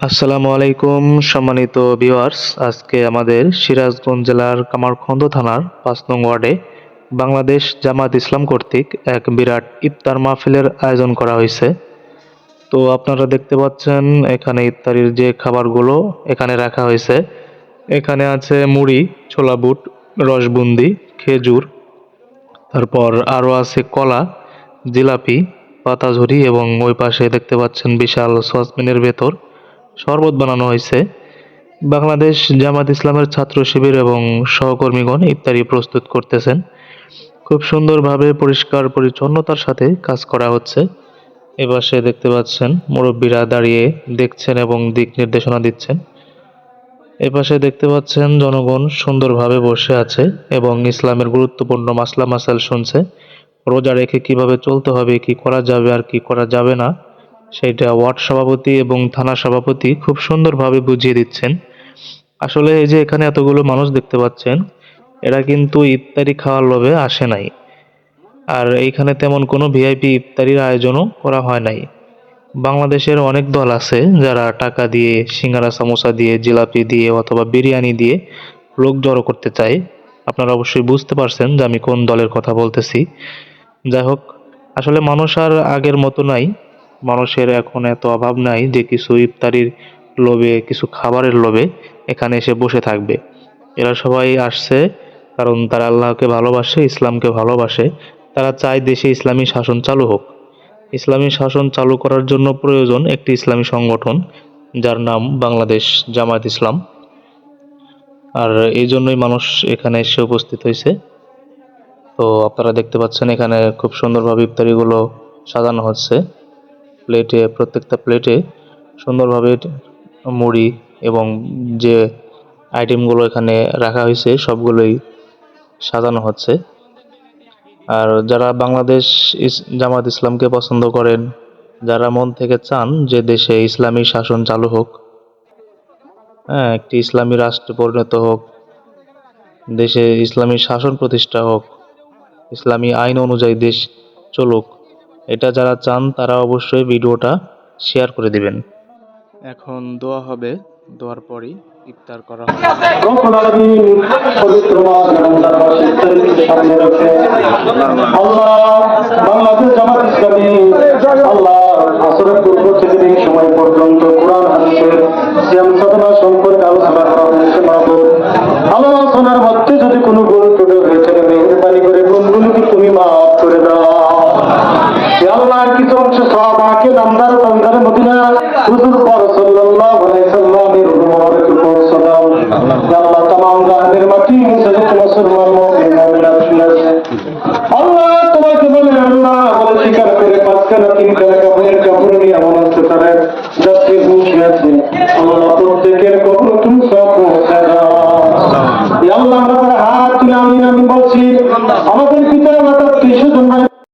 আসসালামু আলাইকুম, সম্মানিত ভিউয়ার্স আজকে আমাদের সিরাজগঞ্জ জেলার কামারখন্দ থানার পাঁচ নং ওয়ার্ডে বাংলাদেশ জামাত ইসলাম কর্তৃক এক বিরাট ইফতার মাহফিলের আয়োজন করা হয়েছে। তো আপনারা দেখতে পাচ্ছেন, এখানে ইফতারির যে খাবারগুলো এখানে রাখা হয়েছে। এখানে আছে মুড়ি, ছোলা বুট, রসবুন্দি, খেজুর, তারপর আরও আছে কলা, জিলাপি, পাতাঝুরি এবং ওই পাশে দেখতে পাচ্ছেন বিশাল সসপ্যানের ভেতর শরবত বানানো হয়েছে। বাংলাদেশ জামাত ইসলামের ছাত্র শিবির এবং সহকর্মীগণ ইত্যাদি প্রস্তুত করতেছেন। খুব সুন্দরভাবে পরিষ্কার পরিচ্ছন্নতার সাথে কাজ করা হচ্ছে। এবার সে দেখতে পাচ্ছেন, মুরব্বীরা দাঁড়িয়ে দেখছেন এবং দিক নির্দেশনা দিচ্ছেন। এপাশে দেখতে পাচ্ছেন, জনগণ সুন্দরভাবে বসে আছে এবং ইসলামের গুরুত্বপূর্ণ মাসলা মাসাল শুনছে। রোজা রেখে কীভাবে চলতে হবে, কি করা যাবে আর কি করা যাবে না সেইটা ওয়ার্ড সভাপতি এবং থানা সভাপতি খুব সুন্দরভাবে বুঝিয়ে দিচ্ছেন। আসলে এই যে এখানে এতগুলো মানুষ দেখতে পাচ্ছেন, এরা কিন্তু ইফতারি খাওয়ার লোভে আসে নাই। আর এইখানে তেমন কোনো ভিআইপি ইফতারির আয়োজনও করা হয় নাই। বাংলাদেশের অনেক দল আছে যারা টাকা দিয়ে, সিঙ্গারা, সামোসা দিয়ে, জিলাপি দিয়ে অথবা বিরিয়ানি দিয়ে লোক জড়ো করতে চায়। আপনারা অবশ্যই বুঝতে পারছেন যে আমি কোন দলের কথা বলতেছি। যাই হোক, আসলে মানুষ আর আগের মতো নাই। মানুষের এখন এত অভাব নাই যে কিছু ইফতারির লোভে, কিছু খাবারের লোভে এখানে এসে বসে থাকবে। এরা সবাই আসছে কারণ তারা আল্লাহকে ভালোবাসে, ইসলামকে ভালোবাসে। তারা চায় দেশে ইসলামী শাসন চালু হোক। ইসলামী শাসন চালু করার জন্য প্রয়োজন একটি ইসলামী সংগঠন, যার নাম বাংলাদেশ জামায়াত ইসলাম। আর এই জন্যই মানুষ এখানে এসে উপস্থিত হয়েছে। তো আপনারা দেখতে পাচ্ছেন এখানে খুব সুন্দরভাবে ইফতারিগুলো সাজানো হচ্ছে। প্লেটে প্রত্যেকটা প্লেটে সুন্দরভাবে মুড়ি এবং যে আইটেমগুলো এখানে রাখা হয়েছে, সবগুলোই সাজানো হচ্ছে। আর যারা বাংলাদেশ জামাত ইসলামকে পছন্দ করেন, যারা মন থেকে চান যে দেশে ইসলামী শাসন চালু হোক হ্যাঁ একটি ইসলামী রাষ্ট্রে পরিণত হোক, দেশে ইসলামী শাসন প্রতিষ্ঠা হোক, ইসলামী আইন অনুযায়ী দেশ চলুক এটা যারা চান তারা অবশ্যই ভিডিওটা শেয়ার করে দিবেন। এখন দোয়া হবে দোয়ার পরই ইফতার করা হবে। বাংলাদেশ জামাত ইসলামী আল্লাহ আসরের পূর্ব থেকে সময় পর্যন্ত কোরআন হাদিসের সিয়াম সাধনা সম্পর্কে আলোচনা করা হয়েছে হুজুর পর সাল্লাল্লাহু আলাইহি সাল্লামের মুবারক উপর সালাম হে আল্লাহ तमाम জাহানের মাটি মুসলিম মুসলমান মুমিন মুমিনাত শুনেছে আল্লাহ তোমাকে বলে আল্লাহ বলে স্বীকার করে পাঁচ খানা তিন খানা কাপড়ের কাপড় নিয়ে এমন অত্যাচারের যাত্রী বসে আছে আল্লাহ